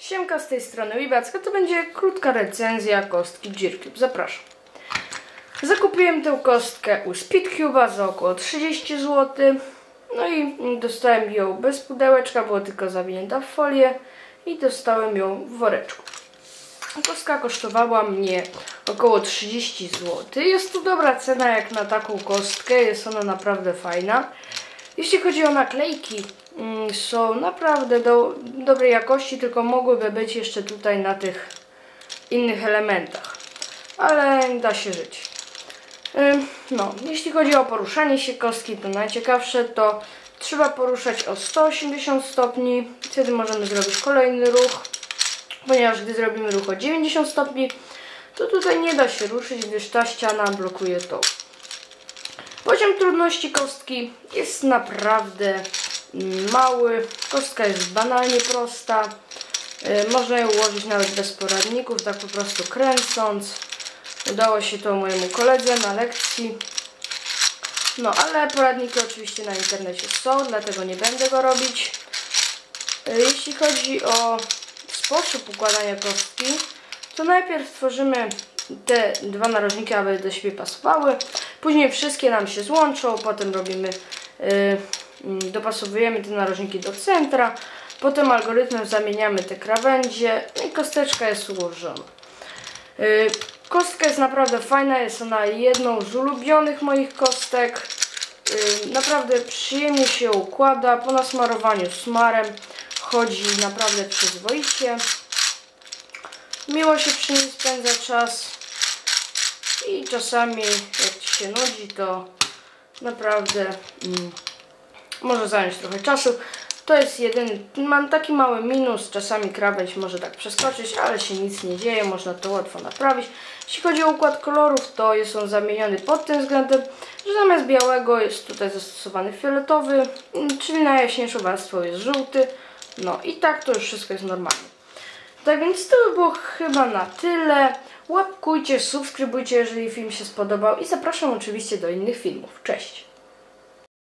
Siemka z tej strony Wibacka, to będzie krótka recenzja kostki Gearcube. Zapraszam. Zakupiłem tę kostkę u Speedcube'a za około 30 zł. No i dostałem ją bez pudełeczka, było tylko zawinięta w folię i dostałem ją w woreczku. Kostka kosztowała mnie około 30 zł. Jest to dobra cena jak na taką kostkę, jest ona naprawdę fajna. Jeśli chodzi o naklejki, mm, są naprawdę do, dobrej jakości, tylko mogłyby być jeszcze tutaj na tych innych elementach. Ale da się żyć. No, jeśli chodzi o poruszanie się kostki, to najciekawsze to trzeba poruszać o 180 stopni. Wtedy możemy zrobić kolejny ruch, ponieważ gdy zrobimy ruch o 90 stopni, to tutaj nie da się ruszyć, gdyż ta ściana blokuje to. Poziom trudności kostki jest naprawdę mały. Kostka jest banalnie prosta. Yy, Można ją ułożyć nawet bez poradników, tak po prostu kręcąc. Udało się to mojemu koledze na lekcji. No, ale poradniki oczywiście na internecie są, dlatego nie będę go robić. Yy, Jeśli chodzi o sposób układania kostki, to najpierw tworzymy te dwa narożniki, aby do siebie pasowały. Później wszystkie nam się złączą, potem robimy, yy, dopasowujemy te narożniki do centra, potem algorytmem zamieniamy te krawędzie i kosteczka jest ułożona. Yy, kostka jest naprawdę fajna, jest ona jedną z ulubionych moich kostek. Yy, naprawdę przyjemnie się układa, po nasmarowaniu smarem chodzi naprawdę przyzwoicie. Miło się przy nim spędza czas i czasami jak Ci się nudzi, to naprawdę mm, może zająć trochę czasu. To jest jedyny, mam taki mały minus, czasami krawędź może tak przeskoczyć, ale się nic nie dzieje, można to łatwo naprawić. Jeśli chodzi o układ kolorów, to jest on zamieniony pod tym względem, że zamiast białego jest tutaj zastosowany fioletowy, mm, czyli najjaśniejszą warstwą jest żółty. No i tak to już wszystko jest normalnie. Tak więc to by było chyba na tyle. Łapkujcie, subskrybujcie, jeżeli film się spodobał i zapraszam oczywiście do innych filmów. Cześć!